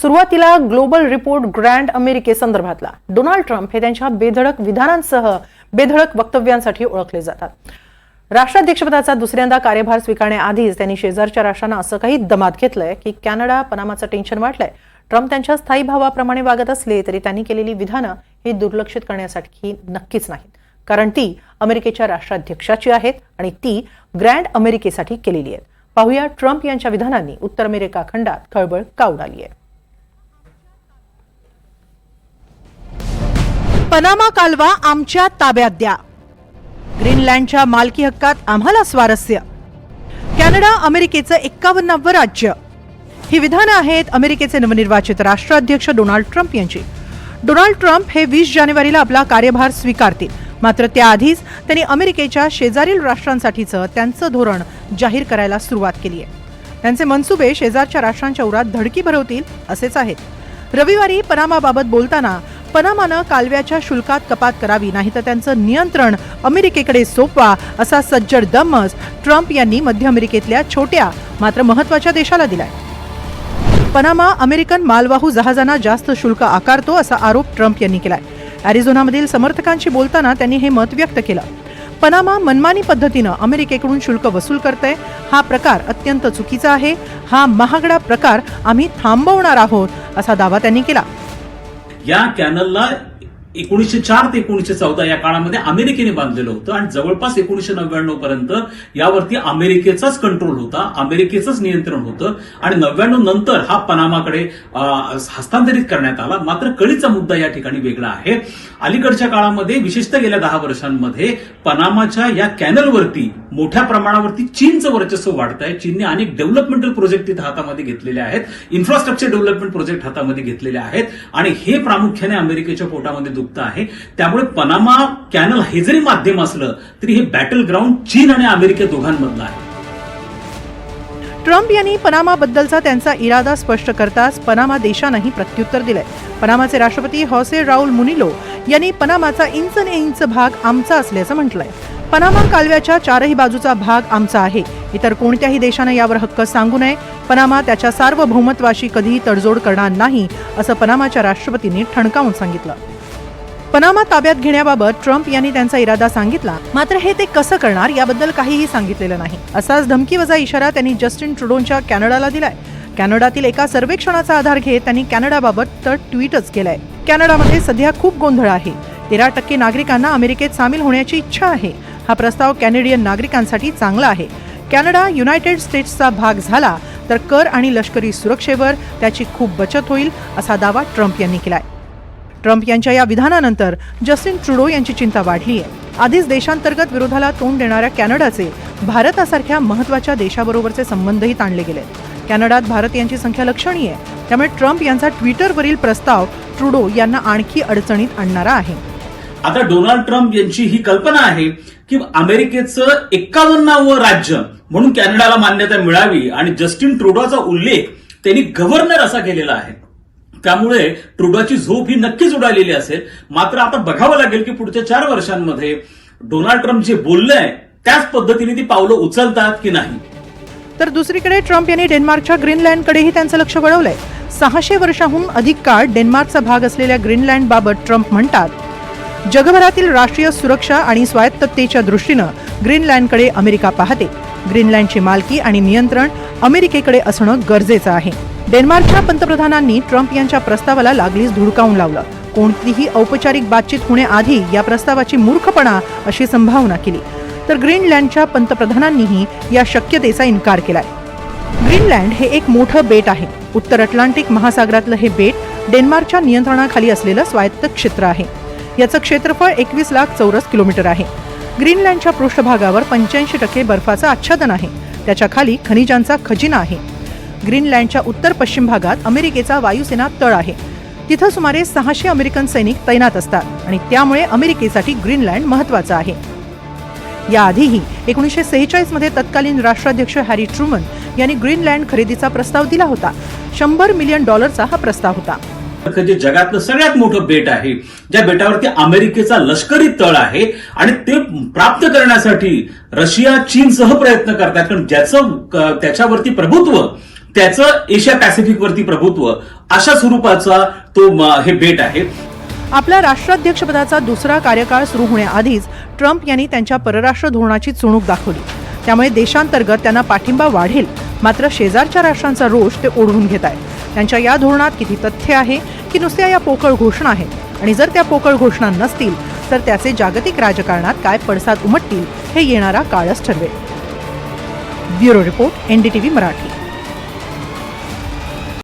सुरुवातीला global report grand अमेरिकेसंदर्भातला Donald Trump हे त्यांच्या बेधडक विधानांसह बेधडक वक्तव्यांसाठी ओळखले जातात. राष्ट्राध्यक्षपदाचा दुसऱ्यांदा कार्यभार स्वीकारण्याआधीच त्यांनी शेजारच्या राष्ट्रांना असं काही दमात घेतलंय की कॅनडा पनामाचं टेन्शन वाटलंय ट्रम्प त्यांच्या स्थायी भावाप्रमाणे वागत असले तरी त्यांनी केलेली विधानं ही दुर्लक्षित करण्यासाठी नक्कीच नाहीत. कारण ती अमेरिकेच्या राष्ट्राध्यक्षाची आहेत आणि ती ग्रँड अमेरिकेसाठी केलेली आहेत. पाहूया ट्रम्प यांच्या विधानांनी उत्तर अमेरिका खंडात खळबळ का उडाली आहे पनामा कालवा आमच्या ताब्यात द्या. ग्रीनलँडच्या मालकी हक्कात आम्हाला स्वारस्य. कॅनडा अमेरिकेचं एक्कावन्नावं राज्य. ही विधानं आहेत अमेरिकेचे नवनिर्वाचित राष्ट्राध्यक्ष डोनाल्ड ट्रम्प यांची. डोनाल्ड ट्रम्प हे वीस जानेवारीला आपला कार्यभार स्वीकारतील. मात्र त्याआधीच त्यांनी अमेरिकेच्या शेजारील राष्ट्रांसाठीचं त्यांचं धोरण जाहीर करायला सुरुवात केली आहे. त्यांचे मनसुबे शेजारच्या राष्ट्रांच्या उरात धडकी भरवतील असेच आहेत. रविवारी पनामाबाबत बोलताना पनामानं कालव्याच्या शुल्कात कपात करावी नाही तर त्यांचं नियंत्रण अमेरिकेकडे सोपवा असा सज्जड दमस ट्रम्प यांनी मध्य अमेरिकेतल्या छोट्या मात्र महत्त्वाच्या देशाला दिलाय. पनामा अमेरिकन मालवाहू जहाजांना जास्त शुल्क आकारतो असा आरोप ट्रम्प यांनी केलाय. अॅरिझोनामधील समर्थकांशी बोलताना त्यांनी हे मत व्यक्त केलं. पनामा मनमानी पद्धतीनं अमेरिकेकडून शुल्क वसूल करतंय. हा प्रकार अत्यंत चुकीचा आहे. हा महागडा प्रकार आम्ही थांबवणार आहोत असा दावा त्यांनी केला. या कॅनलला एकोणीसशे चार ते एकोणीसशे चौदा या काळामध्ये अमेरिकेने बांधलेलं होतं आणि जवळपास एकोणीसशे नव्याण्णव पर्यंत यावरती अमेरिकेचाच कंट्रोल होता अमेरिकेचंच नियंत्रण होतं आणि नव्याण्णव नंतर हा पनामाकडे हस्तांतरित करण्यात आला. मात्र कळीचा मुद्दा या ठिकाणी वेगळा आहे. अलीकडच्या काळामध्ये विशेषतः गेल्या दहा वर्षांमध्ये पनामाच्या या कॅनलवरती मोठ्या प्रमाणावरती चीनचं वर्चस्व वाढत आहे चीनने अनेक डेव्हलपमेंटल प्रोजेक्ट तिथे हातामध्ये घेतलेले आहेत. इन्फ्रास्ट्रक्चर डेव्हलपमेंट प्रोजेक्ट हातामध्ये घेतलेले आहेत. आणि हे प्रामुख्याने अमेरिकेच्या पोटामध्ये दुखतं आहे. त्यामुळे पनामा कॅनल हे जरी माध्यम असलं तरी हे बॅटल ग्राउंड चीन आणि अमेरिके दोघांमधलं आहे. ट्रम्प यांनी पनामाबद्दलचा त्यांचा इरादा स्पष्ट करताच पनामा देशानंही प्रत्युत्तर दिलंय. पनामाचे राष्ट्रपती हॉसे राऊल मुनिलो यांनी पनामाचा इंच ने इंच भाग आमचा असल्याचं म्हटलंय. पनामा कालव्याच्या चारही बाजूचा भाग आमचा आहे. इतर कोणत्याही देशानं यावर हक्क सांगू नये. पनामा त्याच्या सार्वभौमत्वाशी कधीही तडजोड करणार नाही असं पनामाच्या राष्ट्रपतींनी ठणकावून सांगितलं. पनामा ताब्यात घेण्याबाबत ट्रम्प यांनी त्यांचा इरादा सांगितला. मात्र हे ते कसं करणार याबद्दल काहीही सांगितलेलं नाही. असाच धमकीवजा इशारा त्यांनी जस्टिन ट्रुडोंच्या कॅनडाला दिलाय. कॅनडातील एका सर्वेक्षणाचा आधार घेत त्यांनी कॅनडाबाबत तर ट्विटच केलंय. कॅनडामध्ये सध्या खूप गोंधळ आहे. तेरा टक्के नागरिकांना अमेरिकेत सामील होण्याची इच्छा आहे. हा प्रस्ताव कॅनेडियन नागरिकांसाठी चांगला आहे. कॅनडा युनायटेड स्टेट्सचा भाग झाला तर कर आणि लष्करी सुरक्षेवर त्याची खूप बचत होईल असा दावा ट्रम्प यांनी केलाय. ट्रम्प यांच्या या विधानानंतर जस्टिन ट्रुडो यांची चिंता वाढली आहे. आधीच देशांतर्गत विरोधाला तोंड देणाऱ्या कॅनडाचे भारतासारख्या महत्त्वाच्या देशाबरोबरचे संबंधही ताणले गेले. कॅनडात भारतीयांची संख्या लक्षणीय आहे. त्यामुळे ट्रम्प यांचा ट्विटरवरील प्रस्ताव ट्रुडो यांना आणखी अडचणीत आणणारा आहे. आता डोनाल्ड ट्रम्प यांची ही कल्पना आहे की अमेरिकेचं एक्कावन्नावं राज्य म्हणून कॅनडाला मान्यता मिळावी आणि जस्टिन ट्रुडोचा उल्लेख त्यांनी गव्हर्नर असा केलेला आहे. त्यामुळे ट्रुडोची झोप ही नक्कीच उडालेली असेल. मात्र आता बघावं लागेल की पुढच्या चार वर्षांमध्ये डोनाल्ड ट्रम्प जे बोललंय त्याच पद्धतीने ती पावलं उचलतात की नाही? तर दुसरीकडे ट्रम्प यांनी डेन्मार्कच्या ग्रीनलँडकडेही त्यांचं लक्ष वळवलंय. सहाशे वर्षाहून अधिक काळ डेन्मार्कचा भाग असलेल्या ग्रीनलँडबाबत ट्रम्प म्हणतात जगभरातील राष्ट्रीय सुरक्षा आणि स्वायत्ततेच्या दृष्टीनं ग्रीनलँडकडे अमेरिका पाहते. ग्रीनलँडची मालकी आणि नियंत्रण अमेरिकेकडे असणं गरजेचं आहे. डेन्मार्कच्या पंतप्रधानांनी ट्रम्प यांच्या प्रस्तावाला लागलीच धुडकावून लावलं. कोणतीही औपचारिक बातचीत होण्याआधी या प्रस्तावाची मूर्खपणा अशी संभावना केली. तर ग्रीनलँडच्या पंतप्रधानांनीही या शक्यतेचा इन्कार केलाय. ग्रीनलँड हे एक मोठं बेट आहे. उत्तर अटलांटिक महासागरातलं हे बेट डेन्मार्कच्या नियंत्रणाखाली असलेलं स्वायत्त क्षेत्र आहे. याचं क्षेत्रफळ एकवीस लाख चौरस किलोमीटर आहे. ग्रीनलँडच्या पृष्ठभागावर पंच्याऐंशी टक्के बर्फाचं आच्छादन आहे. त्याच्याखाली खनिजांचा खजिना आहे. ग्रीनलँडच्या उत्तर पश्चिम भागात अमेरिकेचा वायुसेना तळ आहे. तिथं सुमारे सहाशे अमेरिकन सैनिक तैनात असतात आणि त्यामुळे अमेरिकेसाठी ग्रीनलँड महत्वाचं आहे. याआधीही एकोणीसशे सेहेचाळीसमध्ये तत्कालीन राष्ट्राध्यक्ष हॅरी ट्रुमन यांनी ग्रीनलँड खरेदीचा प्रस्ताव दिला होता. शंभर मिलियन डॉलरचा हा प्रस्ताव होता. जे जगातलं सगळ्यात मोठं बेट आहे ज्या बेटावरती अमेरिकेचा लष्करी तळ आहे आणि ते प्राप्त करण्यासाठी रशिया चीनसह प्रयत्न करतात. कारण ज्याचं त्याच्यावरती प्रभुत्व त्याचं एशिया पॅसिफिकवरती प्रभुत्व अशा स्वरूपाचा तो हे भेट आहे. आपल्या राष्ट्राध्यक्षपदाचा दुसरा कार्यकाळ सुरू होण्याआधीच ट्रम्प यांनी त्यांच्या परराष्ट्र धोरणाची चुणूक दाखवली. त्यामुळे देशांतर्गत त्यांना पाठिंबा वाढेल. मात्र शेजारच्या राष्ट्रांचा रोष ते ओढवून घेत आहेत. त्यांच्या या धोरणात किती तथ्य आहे की नुसत्या या पोकळ घोषणा आहेत? आणि जर त्या पोकळ घोषणा नसतील तर त्याचे जागतिक राजकारणात काय पडसाद उमटतील हे येणारा काळच ठरवेल. Bureau report NDTV Marathi.